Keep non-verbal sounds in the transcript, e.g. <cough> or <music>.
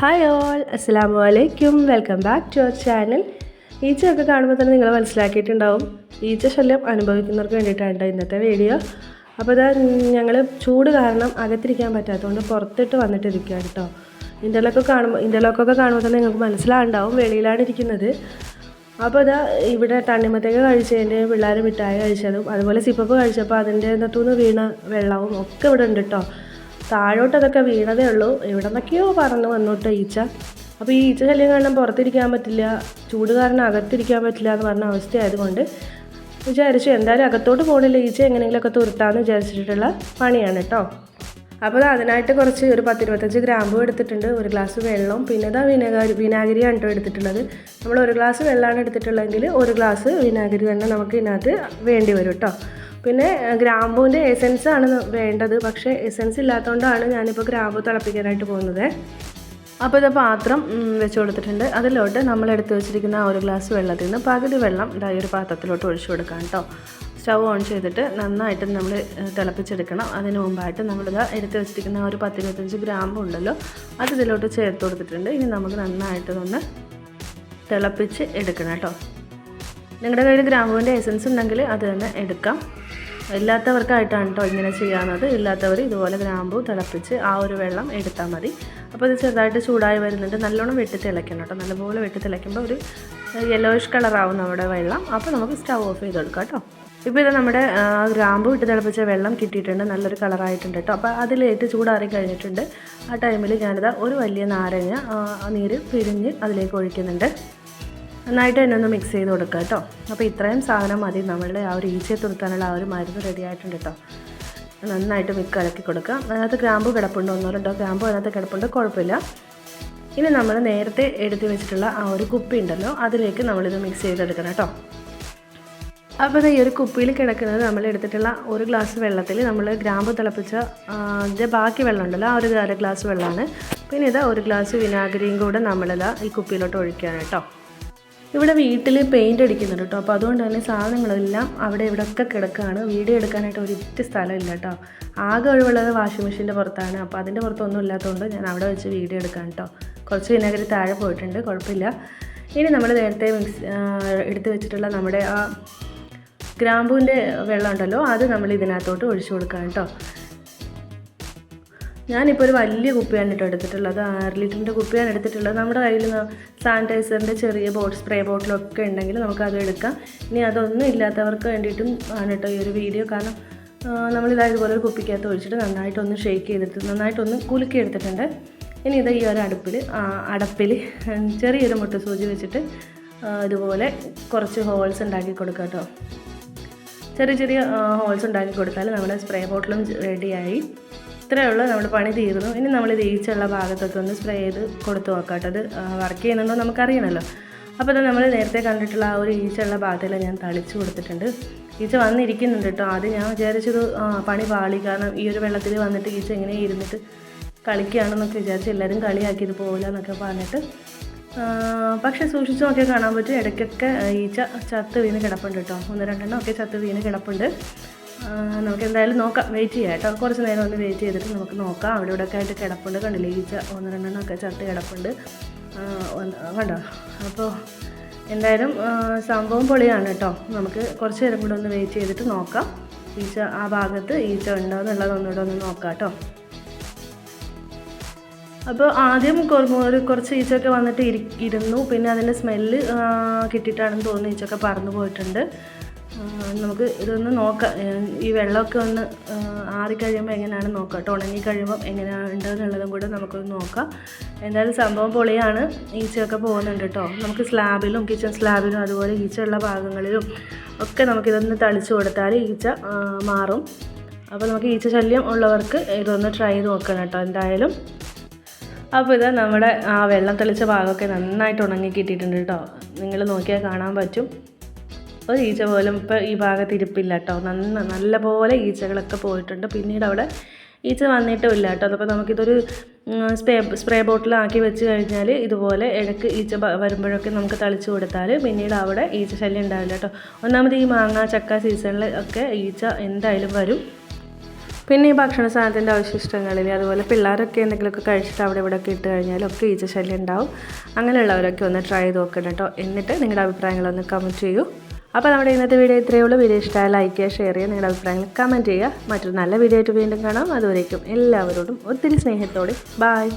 Hi all അസ്സാം വലൈക്കും welcome back to our channel ഈച്ചയൊക്കെ കാണുമ്പോൾ തന്നെ നിങ്ങൾ മനസ്സിലാക്കിയിട്ടുണ്ടാവും. ഈച്ച ശല്യം അനുഭവിക്കുന്നവർക്ക് വേണ്ടിയിട്ടാണ് ഇന്നത്തെ വീഡിയോ അപ്പോൾ ഇതാ ഞങ്ങൾ ചൂട് കാരണം അകത്തിരിക്കാൻ പറ്റാത്തതുകൊണ്ട് പുറത്തിട്ട് വന്നിട്ടിരിക്കുകയാണ് കേട്ടോ ഇന്റർലോക്ക് കാണുമ്പോൾ ഇന്റർലോക്കൊക്കെ കാണുമ്പോൾ തന്നെ നിങ്ങൾക്ക് മനസ്സിലാവുണ്ടാവും വെളിയിലാണ് ഇരിക്കുന്നത്. അപ്പോൾ ഇതാ ഇവിടെ തണ്ണിമത്തേക്ക് കഴിച്ചതിന്റെ പിള്ളേർ മിഠായി കഴിച്ചതും അതുപോലെ സിപ്പപ്പ് കഴിച്ചപ്പോൾ അതിന്റെ അകത്തുനിന്ന് വീണ വെള്ളവും ഒക്കെ ഇവിടെ ഉണ്ട് കേട്ടോ താഴോട്ട് അതൊക്കെ വീണതേ ഉള്ളൂ. ഇവിടെ നിന്നൊക്കെയോ പറന്ന് വന്നോട്ട് ഈച്ച. അപ്പോൾ ഈ ഈച്ച ശല്യം കാരണം പുറത്തിരിക്കാൻ പറ്റില്ല ചൂട് കാരണം അകത്തിരിക്കാൻ പറ്റില്ല എന്ന് പറഞ്ഞ അവസ്ഥയായതുകൊണ്ട് വിചാരിച്ചു എന്തായാലും അകത്തോട്ട് പോകണില്ല ഈച്ച എങ്ങനെയെങ്കിലുമൊക്കെ തുരുത്താന്ന് വിചാരിച്ചിട്ടുള്ള പണിയാണ് കേട്ടോ. അപ്പോൾ അതിനായിട്ട് കുറച്ച് ഒരു പത്തിരുപത്തഞ്ച് ഗ്രാമ്പും എടുത്തിട്ടുണ്ട് ഒരു ഗ്ലാസ് വെള്ളവും പിന്നെ ഇതാ വിനാഗിരി വിനാഗിരിയാണ് കേട്ടോ എടുത്തിട്ടുള്ളത്. നമ്മൾ ഒരു ഗ്ലാസ് വെള്ളമാണ് എടുത്തിട്ടുള്ളതെങ്കിൽ ഒരു ഗ്ലാസ് വിനാഗിരി തന്നെ നമുക്ക് ഇതിനകത്ത് വേണ്ടി വരും കേട്ടോ. പിന്നെ ഗ്രാമ്പൂവിന്റെ എസെൻസ് ആണ് വേണ്ടത്. പക്ഷേ എസെൻസ് ഇല്ലാത്തതുകൊണ്ടാണ് ഞാനിപ്പോൾ ഗ്രാമ്പു തിളപ്പിക്കാനായിട്ട് പോകുന്നത്. അപ്പോൾ ഇത് പാത്രം വെച്ച് കൊടുത്തിട്ടുണ്ട്. അതിലോട്ട് നമ്മൾ എടുത്ത് വെച്ചിരിക്കുന്ന ആ ഒരു ഗ്ലാസ് വെള്ളത്തിൽ നിന്ന് പകുതി വെള്ളം ഈ ഒരു പാത്രത്തിലോട്ട് ഒഴിച്ചു കൊടുക്കാം കേട്ടോ. സ്റ്റൗ ഓൺ ചെയ്തിട്ട് നന്നായിട്ട് നമ്മൾ തിളപ്പിച്ചെടുക്കണം. അതിന് മുമ്പായിട്ട് നമ്മളിത് എടുത്ത് വെച്ചിരിക്കുന്ന ആ ഒരു പത്തിരുപത്തഞ്ച് ഗ്രാമ്പ് ഉണ്ടല്ലോ അത് ഇതിലോട്ട് ചേർത്ത് കൊടുത്തിട്ടുണ്ട്. ഇനി നമുക്ക് നന്നായിട്ടൊന്ന് തിളപ്പിച്ച് എടുക്കണം കേട്ടോ. നിങ്ങളുടെ കയ്യിൽ ഗ്രാമ്പുവിന്റെ എസൻസ് ഉണ്ടെങ്കിൽ അത് തന്നെ എടുക്കാം. ഇല്ലാത്തവർക്കായിട്ടാണ് കേട്ടോ ഇങ്ങനെ ചെയ്യാവുന്നത് ഇല്ലാത്തവർ ഇതുപോലെ ഗ്രാമ്പു തിളപ്പിച്ച് ആ ഒരു വെള്ളം എടുത്താൽ മതി. അപ്പോൾ ഇത് ചെറുതായിട്ട് ചൂടായി വരുന്നുണ്ട്. നല്ലോണം വെട്ടി തിളയ്ക്കണം കേട്ടോ നല്ലപോലെ വെട്ടി തിളയ്ക്കുമ്പോൾ ഒരു യെല്ലോയിഷ് കളറാവും നമ്മുടെ വെള്ളം. അപ്പോൾ നമുക്ക് സ്റ്റവ് ഓഫ് ചെയ്ത് കൊടുക്കാം കേട്ടോ ഇപ്പോൾ ഇത് നമ്മുടെ ഗ്രാമ്പു ഇട്ട് തിളപ്പിച്ച വെള്ളം കിട്ടിയിട്ടുണ്ട്. നല്ലൊരു കളറായിട്ടുണ്ട് കേട്ടോ അപ്പോൾ അതിലേറ്റ് ചൂടാറി കഴിഞ്ഞിട്ടുണ്ട്. ആ ടൈമിൽ ഞാനിത് ഒരു വലിയ നാരങ്ങ നീര് പിഴിഞ്ഞ് അതിലേക്ക് ഒഴിക്കുന്നുണ്ട്. നന്നായിട്ട് തന്നെ ഒന്ന് മിക്സ് ചെയ്ത് കൊടുക്കുക കേട്ടോ. അപ്പോൾ ഇത്രയും സാധനം മതി. നമ്മളുടെ ആ ഒരു ഈച്ചയെ തുറക്കാനുള്ള ആ ഒരു മരുന്ന് റെഡി ആയിട്ടുണ്ട് കേട്ടോ. നന്നായിട്ട് മിക്ക ഇളക്കി കൊടുക്കുക. അതിനകത്ത് ഗ്രാമ്പു കിടപ്പുണ്ട് ഒന്നോ രണ്ടോ ഗ്രാമ്പു അതിനകത്ത് കിടപ്പുണ്ട്. കുഴപ്പമില്ല. ഇനി നമ്മൾ നേരത്തെ എടുത്തു വെച്ചിട്ടുള്ള ആ ഒരു കുപ്പി ഉണ്ടല്ലോ അതിലേക്ക് നമ്മളിത് മിക്സ് ചെയ്തെടുക്കണം കേട്ടോ. അപ്പോൾ ഈ ഒരു കുപ്പിയിൽ കിടക്കുന്നത് നമ്മൾ എടുത്തിട്ടുള്ള ഒരു ഗ്ലാസ് വെള്ളത്തിൽ നമ്മൾ ഗ്രാമ്പ് തിളപ്പിച്ച ഇതിന്റെ ബാക്കി വെള്ളം ഉണ്ടല്ലോ ആ ഒരു അര ഗ്ലാസ് വെള്ളമാണ്. പിന്നെ ഇത് ഒരു ഗ്ലാസ് വിനാഗിരിയും കൂടെ നമ്മളിതാ ഈ കുപ്പിയിലോട്ട് ഒഴിക്കുകയാണ് കേട്ടോ. ഇവിടെ വീട്ടിൽ പെയിന്റ് അടിക്കുന്നുണ്ട് കേട്ടോ അപ്പോൾ അതുകൊണ്ട് തന്നെ സാധനങ്ങളെല്ലാം അവിടെ ഇവിടെയൊക്കെ കിടക്കുകയാണ് വീഡിയോ എടുക്കാനായിട്ട് ഒരിറ്റ് സ്ഥലമില്ല കേട്ടോ ആകെ ഒഴിവുള്ളത് വാഷിംഗ് മെഷീന്റെ പുറത്താണ്. അപ്പോൾ അതിന്റെ പുറത്തൊന്നും ഇല്ലാത്തതുകൊണ്ട് ഞാൻ അവിടെ വെച്ച് വീഡിയോ എടുക്കാം കേട്ടോ കുറച്ച് വിനാഗിരി താഴെ പോയിട്ടുണ്ട്. കുഴപ്പമില്ല. ഇനി നമ്മൾ നേരത്തെ മിക്സ് എടുത്ത് വെച്ചിട്ടുള്ള നമ്മുടെ ആ ഗ്രാമ്പൂവിന്റെ വെള്ളം ഉണ്ടല്ലോ അത് നമ്മൾ ഇതിനകത്തോട്ട് ഒഴിച്ചു കൊടുക്കാം കേട്ടോ ഞാനിപ്പോൾ ഒരു വലിയ കുപ്പിയാണ് കേട്ടോ എടുത്തിട്ടുള്ളത്. ആറ് ലിറ്ററിന്റെ കുപ്പിയാണ് എടുത്തിട്ടുള്ളത്. നമ്മുടെ കയ്യിൽ സാനിറ്റൈസറിന്റെ ചെറിയ ബോട്ട് സ്പ്രേ ബോട്ടിലൊക്കെ ഉണ്ടെങ്കിൽ നമുക്കത് എടുക്കാം. ഇനി അതൊന്നും ഇല്ലാത്തവർക്ക് വേണ്ടിയിട്ടും ആണ് കേട്ടോ ഈ ഒരു വീഡിയോ കാരണം നമ്മളിതാ ഇതുപോലെ ഒരു കുപ്പിക്കകത്ത് ഒഴിച്ചിട്ട് നന്നായിട്ടൊന്ന് ഷേക്ക് ചെയ്തിട്ട് നന്നായിട്ടൊന്ന് കുലുക്കി എടുത്തിട്ടുണ്ട് ഇനി ഇത് ഈ ഒരു അടുപ്പിൽ അടപ്പിൽ <laughs> ചെറിയൊരു മുട്ട സൂചി വെച്ചിട്ട് ഇതുപോലെ കുറച്ച് ഹോൾസ് ഉണ്ടാക്കി കൊടുക്കാം കേട്ടോ ചെറിയ ചെറിയ ഹോൾസ് ഉണ്ടാക്കി കൊടുത്താൽ നമ്മുടെ സ്പ്രേ ബോട്ടിലും റെഡിയായി ഇത്രയേ ഉള്ളൂ. നമ്മൾ പണി തീർന്നു. ഇനി നമ്മൾ ഇത് ഈച്ചുള്ള ഭാഗത്തൊക്കെ ഒന്ന് സ്പ്രേ ചെയ്ത് കൊടുത്തു നോക്കാം അത് വർക്ക് ചെയ്യുന്നുണ്ടോ നമുക്കറിയണമല്ലോ അപ്പോൾ അത് നമ്മൾ നേരത്തെ കണ്ടിട്ടുള്ള ആ ഒരു ഈച്ചുള്ള ഭാഗത്തെല്ലാം ഞാൻ തളിച്ചു കൊടുത്തിട്ടുണ്ട്. ഈച്ച വന്നിരിക്കുന്നുണ്ട് കേട്ടോ. ആദ്യം ഞാൻ വിചാരിച്ചത് പണി പാളി. കാരണം ഈ ഒരു വെള്ളത്തിൽ വന്നിട്ട് ഈച്ച ഇങ്ങനെ ഇരുന്നിട്ട് കളിക്കുകയാണെന്നൊക്കെ വിചാരിച്ച് എല്ലാവരും കളിയാക്കിയത് പോകില്ല എന്നൊക്കെ പറഞ്ഞിട്ട് പക്ഷേ സൂക്ഷിച്ചു നോക്കിയാൽ കാണാൻ പറ്റും. ഇടയ്ക്കൊക്കെ ഈച്ച ചത്ത് വീണ് കിടപ്പുണ്ട് കേട്ടോ. ഒന്ന് രണ്ടെണ്ണം ഒക്കെ ചത്ത് വീണ് കിടപ്പുണ്ട്. നമുക്ക് എന്തായാലും നോക്കാം. വെയിറ്റ് ചെയ്യാം കേട്ടോ. കുറച്ച് നേരം ഒന്ന് വെയിറ്റ് ചെയ്തിട്ട് നമുക്ക് നോക്കാം. അവിടെ ഇവിടെ ഒക്കെ ആയിട്ട് കിടപ്പുണ്ട്. കണ്ടില്ലേ ഈച്ച ഒന്ന് രണ്ടെണ്ണമൊക്കെ ചത്ത് കിടപ്പുണ്ട്. കണ്ടോ? അപ്പോൾ എന്തായാലും സംഭവം പൊളിയാണ് കേട്ടോ. നമുക്ക് കുറച്ച് നേരം കൂടെ ഒന്ന് വെയിറ്റ് ചെയ്തിട്ട് നോക്കാം. ഈച്ച ആ ഭാഗത്ത് ഈച്ച ഉണ്ടോ എന്നുള്ളത് ഒന്നുകൂടെ ഒന്ന് നോക്കാം കേട്ടോ. അപ്പോൾ ആദ്യം ഒരു കുറച്ച് ഈച്ചയൊക്കെ വന്നിട്ട് ഇരി ഇരുന്നു. പിന്നെ അതിന്റെ സ്മെല്ല് കിട്ടിയിട്ടാണെന്ന് തോന്നുന്നു ഈച്ചയൊക്കെ പറന്നു പോയിട്ടുണ്ട്. നമുക്ക് ഇതൊന്ന് നോക്കാം. ഈ വെള്ളമൊക്കെ ഒന്ന് ആറിക്കഴിയുമ്പോൾ എങ്ങനെയാണ് നോക്കാം കേട്ടോ ഉണങ്ങി കഴിയുമ്പോൾ എങ്ങനെയാണ് ഉണ്ടെന്നുള്ളതും കൂടെ നമുക്കൊന്ന് നോക്കാം. എന്തായാലും സംഭവം പൊളിയാണ്. ഈച്ചയൊക്കെ പോകുന്നുണ്ട് കേട്ടോ. നമുക്ക് സ്ലാബിലും കിച്ചൺ സ്ലാബിലും അതുപോലെ ഈച്ചയുള്ള ഭാഗങ്ങളിലും ഒക്കെ നമുക്കിതൊന്ന് തളിച്ചു കൊടുത്താൽ ഈച്ച മാറും. അപ്പോൾ നമുക്ക് ഈച്ച ശല്യം ഉള്ളവർക്ക് ഇതൊന്ന് ട്രൈ ചെയ്ത് നോക്കണം കേട്ടോ എന്തായാലും. അപ്പോൾ ഇത് നമ്മുടെ ആ വെള്ളം തെളിച്ച ഭാഗമൊക്കെ നന്നായിട്ട് ഉണങ്ങി കിട്ടിയിട്ടുണ്ട് കേട്ടോ. നിങ്ങൾ നോക്കിയാൽ കാണാൻ പറ്റും. ഒരു ഈച്ച പോലും ഇപ്പോൾ ഈ ഭാഗത്ത് ഇരിപ്പില്ല കേട്ടോ. നന്ന നല്ല പോലെ ഈച്ചകളൊക്കെ പോയിട്ടുണ്ട്. പിന്നീട് അവിടെ ഈച്ച വന്നിട്ടും ഇല്ല കേട്ടോ. അപ്പോൾ നമുക്കിതൊരു സ്പ്രേ സ്പ്രേ ബോട്ടിലാക്കി വെച്ച് കഴിഞ്ഞാൽ ഇതുപോലെ ഇടയ്ക്ക് ഈച്ച വരുമ്പോഴൊക്കെ നമുക്ക് തളിച്ചു കൊടുത്താൽ പിന്നീട് അവിടെ ഈച്ച ശല്യം ഉണ്ടാവില്ല കേട്ടോ. ഒന്നാമത് ഈ മാങ്ങ ചക്ക സീസണിൽ ഒക്കെ ഈച്ച എന്തായാലും വരും. പിന്നെ ഈ ഭക്ഷണ സാധനത്തിന്റെ അവശിഷ്ടങ്ങളിൽ അതുപോലെ പിള്ളേരൊക്കെ എന്തെങ്കിലുമൊക്കെ കഴിച്ചിട്ട് അവിടെ ഇവിടെ ഒക്കെ ഇട്ട് കഴിഞ്ഞാലൊക്കെ ഈച്ച ശല്യം ഉണ്ടാവും. അങ്ങനെയുള്ളവരൊക്കെ ഒന്ന് ട്രൈ ചെയ്ത് നോക്കണം കേട്ടോ. എന്നിട്ട് നിങ്ങളുടെ അഭിപ്രായങ്ങളൊന്ന് കമന്റ് ചെയ്യൂ. അപ്പോൾ നമ്മുടെ ഇന്നത്തെ വീഡിയോ ഇത്രയേ ഉള്ളൂ. വീഡിയോ ഇഷ്ടമായ ലൈക്ക് ചെയ്യുക ഷെയർ ചെയ്യുക നിങ്ങളുടെ അഭിപ്രായങ്ങൾ കമന്റ് ചെയ്യുക. മറ്റൊരു നല്ല വീഡിയോ ആയിട്ട് വീണ്ടും കാണാം. അതുവരേക്കും എല്ലാവരോടും ഒത്തിരി സ്നേഹത്തോടെ. ബായ്